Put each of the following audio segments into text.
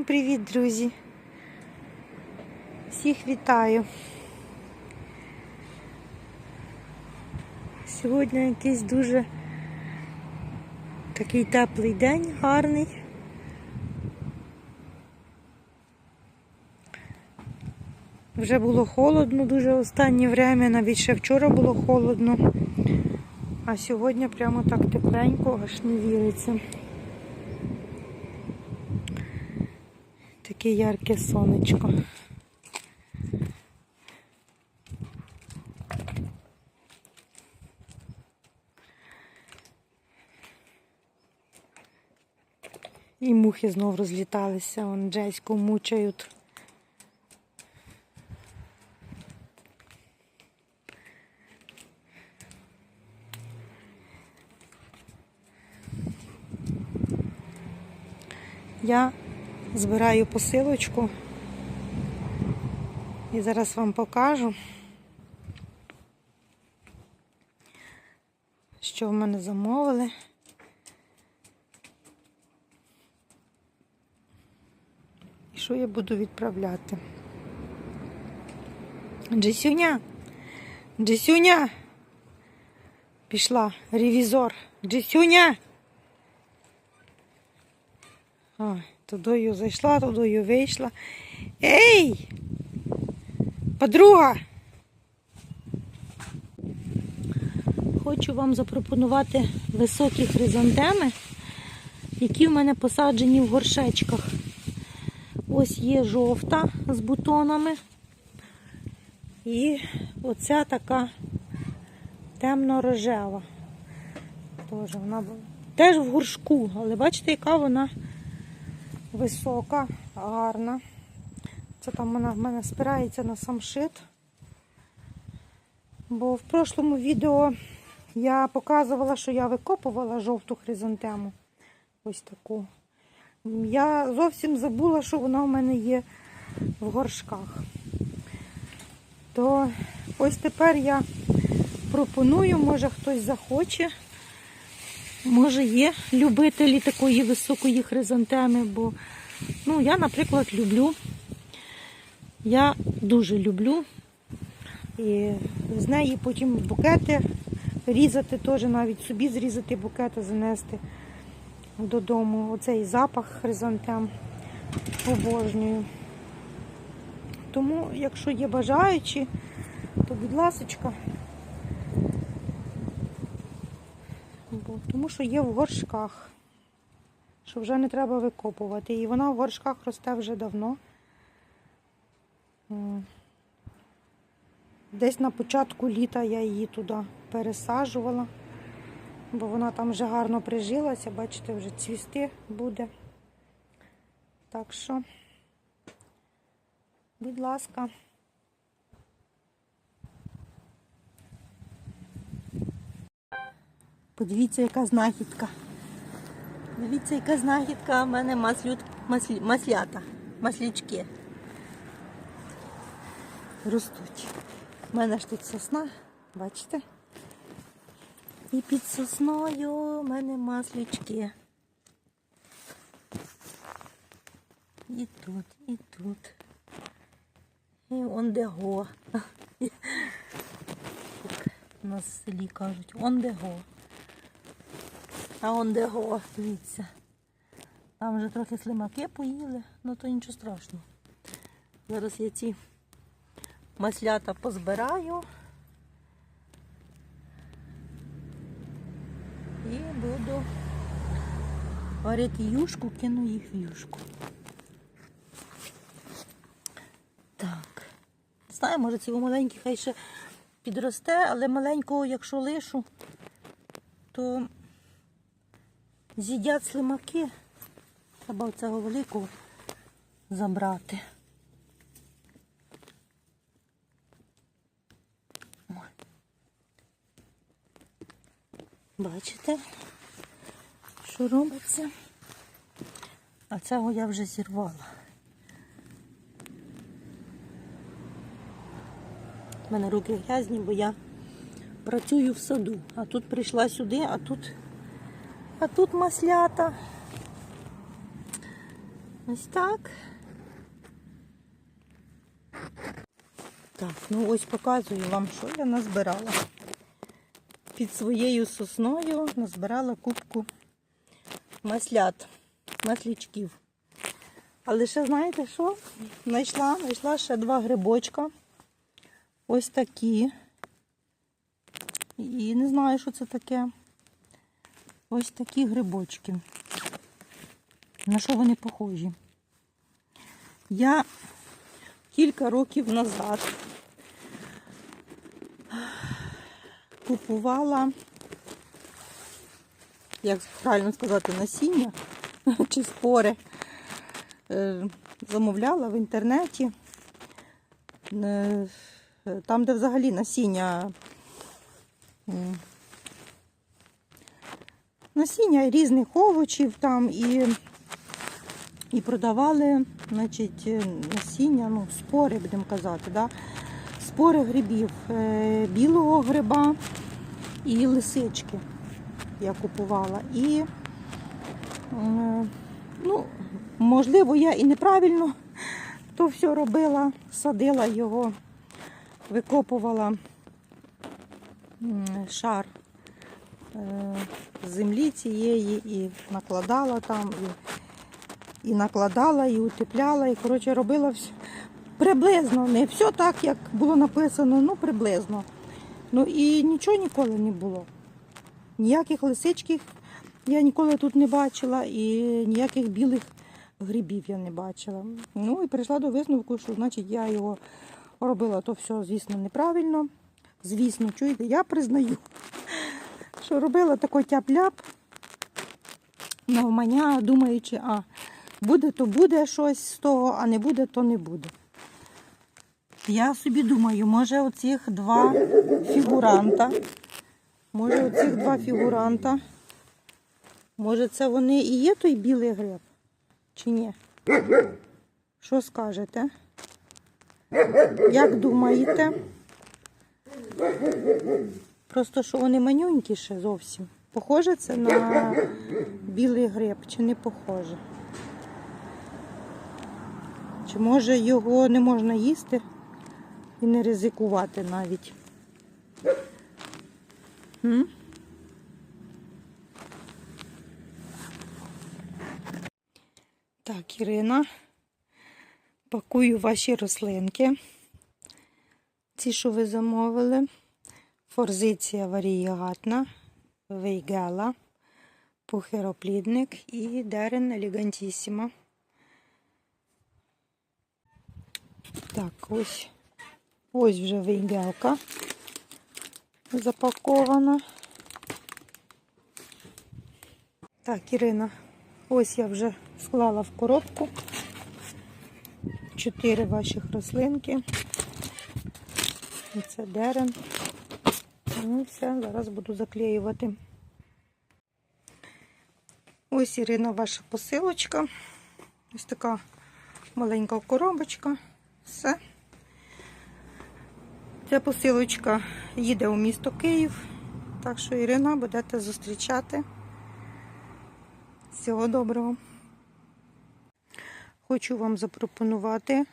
Всім привіт, друзі! Всіх вітаю. Сьогодні якийсь дуже такий теплий день, гарний. Вже було холодно дуже останнє время, навіть ще вчора було холодно. А сьогодні прямо так тепленько, аж не віриться. Таке ярке сонечко. І мухи знов розліталися, вон Джеську мучають. Я збираю посилочку і зараз вам покажу, що в мене замовили. І що я буду відправляти. Джесюня, Джесюня, пішла ревізор. Джесюня. Ой, тудою зайшла, тудою вийшла. Ей! Подруга! Хочу вам запропонувати високі хризантеми, які в мене посаджені в горшечках. Ось є жовта з бутонами. І оця така темно-рожева. Вона теж в горшку, але бачите, яка вона висока, гарна. Це там вона в мене спирається на самшит. Бо в прошлому відео я показувала, що я викопувала жовту хризантему. Ось таку. Я зовсім забула, що вона в мене є в горшках. То ось тепер я пропоную, може хтось захоче. Може, є любителі такої високої хризантеми, бо ну, я, наприклад, люблю. Я дуже люблю. І з неї потім букети різати теж, навіть собі зрізати букети, занести додому. Оцей запах хризантем обожнюю. Тому, якщо є бажаючі, то будь ласочка. Бо- Тому що є в горшках, що вже не треба викопувати. І вона в горшках росте вже давно. Десь на початку літа я її туди пересаджувала, бо вона там вже гарно прижилася, бачите, вже цвісти буде. Так що, будь ласка. Подивіться, яка знахідка. Дивіться, яка знахідка. У мене маслют, маслі, маслята, маслячки. Ростуть. У мене ж тут сосна, бачите? І під сосною у мене маслючки. І тут, і тут. І он де го. У нас в селі кажуть, он де го. А он де го, дивіться. Там вже трохи слимаки поїли, ну то нічого страшного. Зараз я ці маслята позбираю. І буду варити юшку, кину їх в юшку. Так. Знаю, може ці маленькі хай ще підросте, але маленького, якщо лишу, то з'їдять слимаки. Треба цього великого забрати. Бачите, що робиться? А цього я вже зірвала. У мене руки грязні, бо я працюю в саду. А тут прийшла сюди, а тут, а тут маслята. Ось так. Так, ну ось показую вам, що я назбирала. Під своєю сосною назбирала кубку маслят, маслячків. Але ще знаєте що? Знайшла, знайшла ще два грибочка. Ось такі. І не знаю, що це таке. Ось такі грибочки. На що вони похожі? Я кілька років назад купувала, як правильно сказати, насіння чи спори. Е, Замовляла в інтернеті. Е, Там, де взагалі насіння. Насіння різних овочів там і, і продавали значить, е, насіння, ну, спори, будемо казати, да? спори грибів, е, білого гриба і лисички я купувала. І, е, ну, можливо, я і неправильно то все робила, садила його, викопувала шар землі цієї і накладала там, і, і накладала, і утепляла, і коротше робила все приблизно, не все так, як було написано, ну приблизно. Ну і нічого ніколи не було. Ніяких лисичків я ніколи тут не бачила, і ніяких білих грибів я не бачила. Ну і прийшла до висновку, що значить я його робила то все, звісно, неправильно. Звісно, чуєте, я признаю, що робила такий тяп-ляп навмання, думаючи, а буде, то буде щось з того, а не буде, то не буде. Я собі думаю, може оцих два фігуранта, може оцих два фігуранта, може це вони і є той білий гриб, чи ні? Що скажете? Як думаєте? Просто що вони манюнькі зовсім. Похоже це на білий гриб, чи не похоже? Чи може його не можна їсти і не ризикувати навіть? М? Так, Ірина, пакую ваші рослинки. Ці, що ви замовили. Форзиція варієгатна, вейгела, пухероплідник і дерен елегантісіма. Так, ось ось вже вейгелка запакована. Так, Ірина, ось я вже склала в коробку чотири ваших рослинки. І це дерен. Ну, все, зараз буду заклеювати. Ось Ірина, ваша посилочка. Ось така маленька коробочка. Все. Ця посилочка їде у місто Київ. Так що, Ірина, будете зустрічати. Всього доброго. Хочу вам запропонувати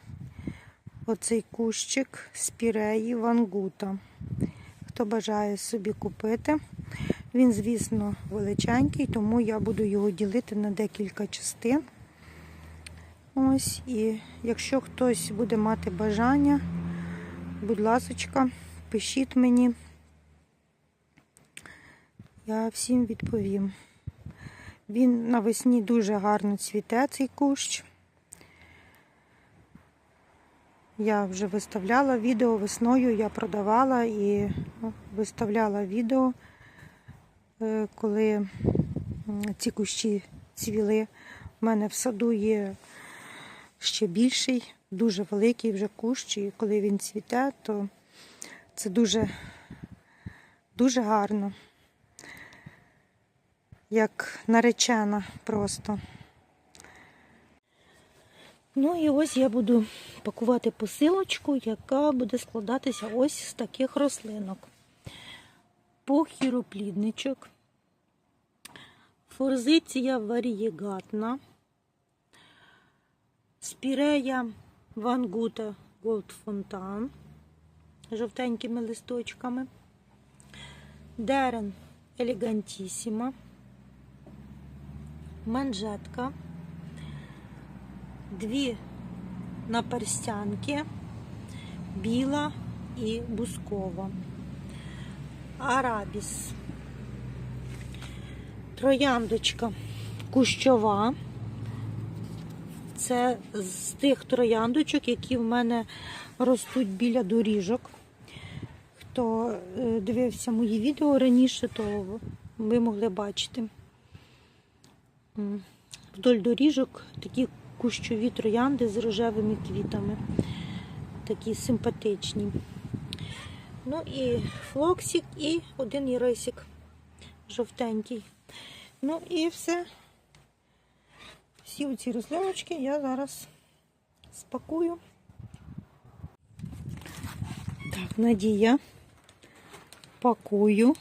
оцей кущик спіреї вангута. Хто бажає собі купити. Він, звісно, величенький, тому я буду його ділити на декілька частин. Ось, і якщо хтось буде мати бажання, будь ласочка, пишіть мені. Я всім відповім. Він навесні дуже гарно цвіте, цей кущ. Я вже виставляла відео весною, я продавала і ну, виставляла відео, е, коли ці кущі цвіли. У мене в саду є ще більший, дуже великий вже кущ, і коли він цвіте, то це дуже, дуже гарно. Як наречена просто. Ну і ось я буду пакувати посилочку, яка буде складатися ось з таких рослинок. Похіроплідничок, форзиція варієгатна, Спірея Ван Гута Голд Фонтан жовтенькими листочками. Дерен Елегантісіма. Манжетка. Дві наперстянки. Біла і бускова. Арабіс. Трояндочка кущова. Це з тих трояндочок, які в мене ростуть біля доріжок. Хто е, дивився мої відео раніше, то ви могли бачити. Вдоль доріжок такі кущові троянди з рожевими квітами. Такі симпатичні. Ну і флоксик, і один ірисик жовтенький. Ну і все. Всі оці рослиночки я зараз спакую. Так, Надія. Пакую.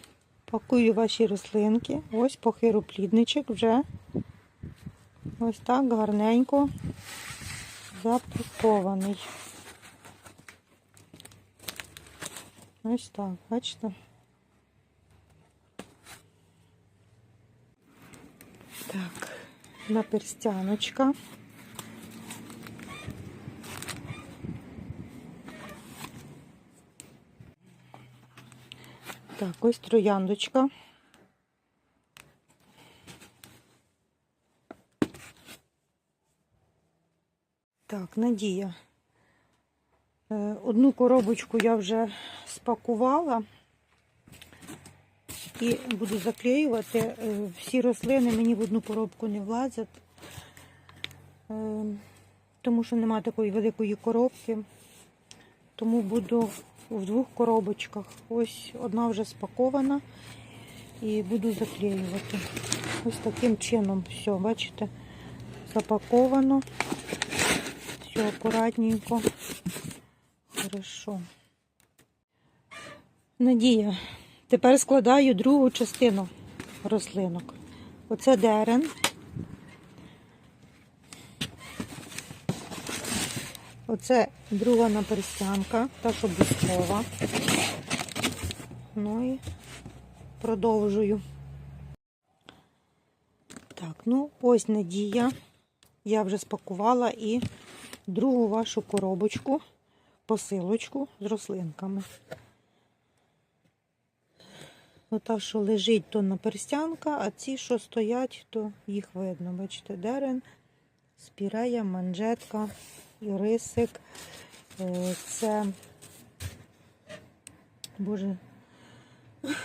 Пакую ваші рослинки. Ось похироплідничок вже ось так гарненько запакований. Ось так, бачите? Так, наперстяночка. Так, ось трояндочка. Так, Надія. Е, Одну коробочку я вже спакувала і буду заклеювати. Е, Всі рослини мені в одну коробку не влазять, е, тому що немає такої великої коробки. Тому буду в двох коробочках. Ось одна вже спакована і буду заклеювати. Ось таким чином все, бачите, запаковано. Все акуратненько. Хорошо. Надія. Тепер складаю другу частину рослинок. Оце дерен. Оце друга наперстянка, та що бускова. Ну і продовжую. Так, ну ось Надія. Я вже спакувала і другу вашу коробочку, посилочку з рослинками. Ота, що лежить, то наперстянка, а ці, що стоять, то їх видно. Бачите, дерен, спірея, манжетка, ірисик. Е, Це, боже,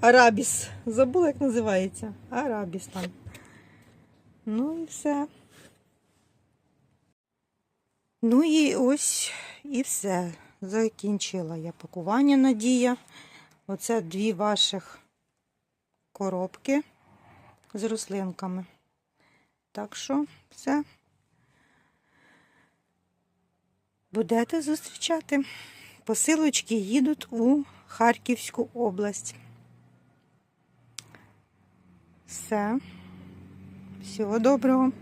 арабіс. Забула, як називається. Арабіс там. Ну і все. Ну і ось і все. Закінчила я пакування Надія. Оце дві ваших коробки з рослинками. Так що все. Будете зустрічати. Посилочки їдуть у Харківську область. Все. Всього доброго.